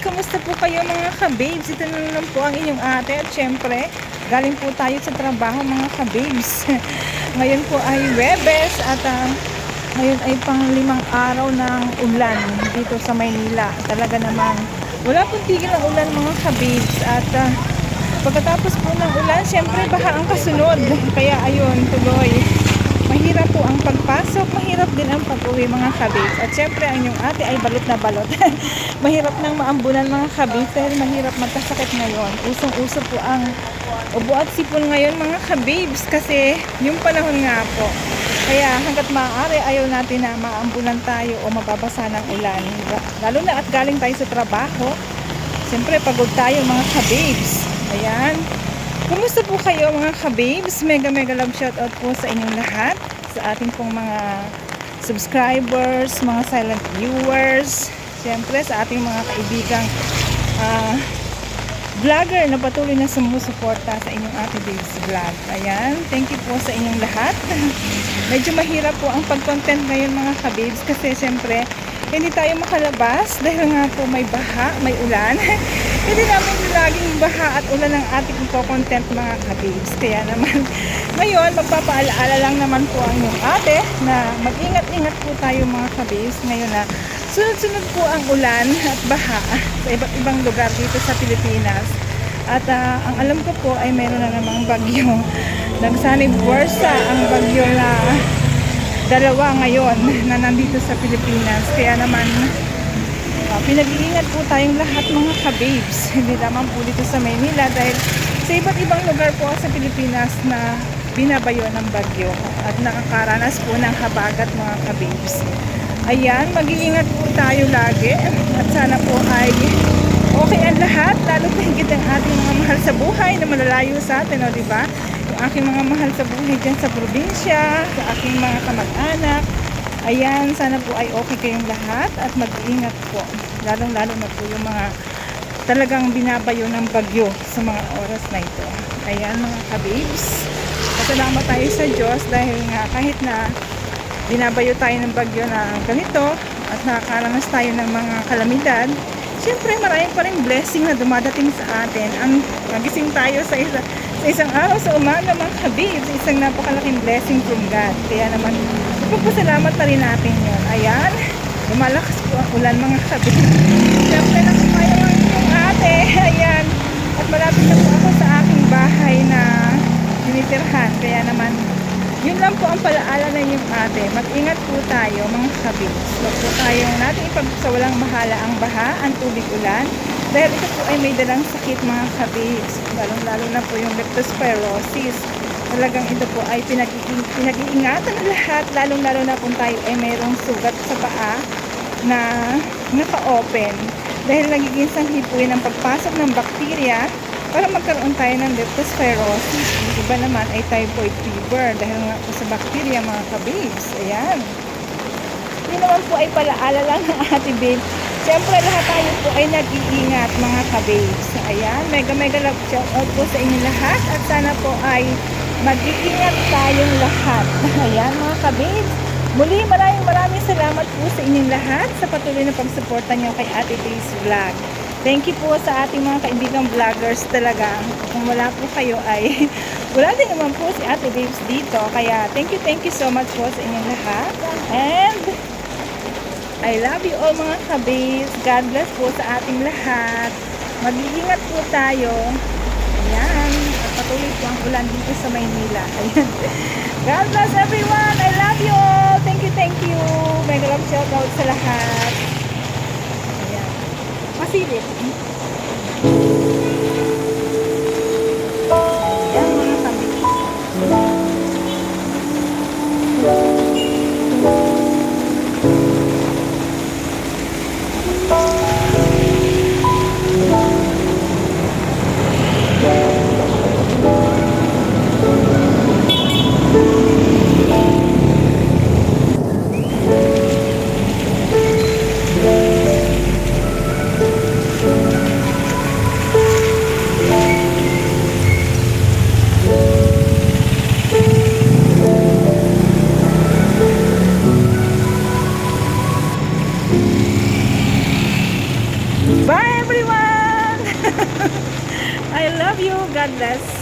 kamusta po kayo mga kababes? Ito na naman po ang inyong ate at syempre, galing po tayo sa trabaho mga kababes. ngayon po ay Webes at ah, ngayon ay pang limang araw ng ulan dito sa Maynila. Talaga naman, wala pong tigil ang ulan mga kababes at ah, pagkatapos po ng ulan, syempre baha ang kasunod. Kaya ayun, tuloy. Mahirap po ang pagpasok, mahirap din ang pag-uwi mga kabis. At syempre ang inyong ate ay balot na balot. mahirap nang maambunan mga kabis dahil mahirap magkasakit ngayon. Usong-uso po ang ubo at sipon ngayon mga kabibs kasi yung panahon nga po. Kaya hanggat maaari ayaw natin na maambulan tayo o mababasa ng ulan. Lalo na at galing tayo sa trabaho. Siyempre pagod tayo mga kabibs. Ayan. Kumusta po kayo mga kababes? Mega mega love shoutout po sa inyong lahat. Sa ating pong mga subscribers, mga silent viewers. Siyempre sa ating mga kaibigang ah, vlogger na patuloy na sumusuporta sa inyong Ate Babes Vlog. Ayan, thank you po sa inyong lahat. Medyo mahirap po ang pag-content ngayon mga kababes kasi siyempre hindi tayo makalabas dahil nga po may baha, may ulan. hindi namin laging baha at ulan ang ating content mga kababes. Kaya naman ngayon magpapaalaala lang naman po ang inyong ate na mag-ingat-ingat po tayo mga kababes ngayon na sunod-sunod po ang ulan at baha sa iba't ibang lugar dito sa Pilipinas. At ah, ang alam ko po ay meron na namang bagyo. Nagsanib bursa ang bagyo na dalawa ngayon na nandito sa Pilipinas. Kaya naman ah, pinag-iingat po tayong lahat mga kababes. Hindi naman po dito sa Maynila dahil sa iba't ibang lugar po sa Pilipinas na binabayo ng bagyo at nakakaranas po ng habagat mga kababes. Ayan, mag-iingat po tayo lagi at sana po ay okay ang lahat, lalo na higit ang ating mga mahal sa buhay na malalayo sa atin, o di ba? Yung aking mga mahal sa buhay dyan sa probinsya, sa aking mga kamag-anak. Ayan, sana po ay okay kayong lahat at mag-iingat po. Lalong-lalo na po yung mga talagang binabayo ng bagyo sa mga oras na ito. Ayan mga kabibs. Pasalamat tayo sa Diyos dahil nga kahit na binabayo tayo ng bagyo na ganito at nakakaranas tayo ng mga kalamidad, Siyempre, marami pa rin blessing na dumadating sa atin. Ang magising tayo sa, isa, sa isang araw sa umaga, mga kabib, sa isang napakalaking blessing from God. Kaya naman, ipagpasalamat na rin natin yun. Ayan, lumalakas po ang ulan, mga kabib. Siyempre, nakakayo ang inyong ate. Ayan, at malapit na po ako sa aking bahay na tinitirhan. Kaya naman, yun lang po ang palaala na yung ate. Mag-ingat po tayo mga kabits. Huwag po tayong natin ipagsawalang bahala ang baha, ang tubig ulan. Dahil ito po ay may dalang sakit mga kabits. Lalong-lalo na po yung leptospirosis. Talagang ito po ay pinag-iing- pinag-iingatan ng lahat. Lalong-lalo na kung tayo ay mayroong sugat sa paa na naka-open. Dahil nagiging sanhi po yun ang pagpasok ng bakterya para magkaroon tayo ng leptospirosis. Yung iba naman ay typhoid fever dahil nga po sa bacteria mga kababes. Ayan. Yun naman po ay palaala lang ng ate babe. Siyempre lahat tayo po ay nag-iingat mga kababes. Ayan. Mega mega love shout out po sa inyo lahat at sana po ay mag-iingat tayong lahat. Ayan mga kababes. Muli maraming maraming salamat po sa inyong lahat sa patuloy na pagsuporta niyo kay Ate Days Vlog. Thank you po sa ating mga kaibigang vloggers talaga. Kung wala po kayo ay wala din naman po si Ate Babes dito. Kaya thank you, thank you so much po sa inyong lahat. And I love you all mga kabis. God bless po sa ating lahat. Mag-iingat po tayo. Ayan. At patuloy po ang ulan dito sa Maynila. Ayan. God bless everyone. I love you all. Thank you, thank you. Mega love shout out sa lahat. Ayan. Masilip. Ayan I love you. God bless.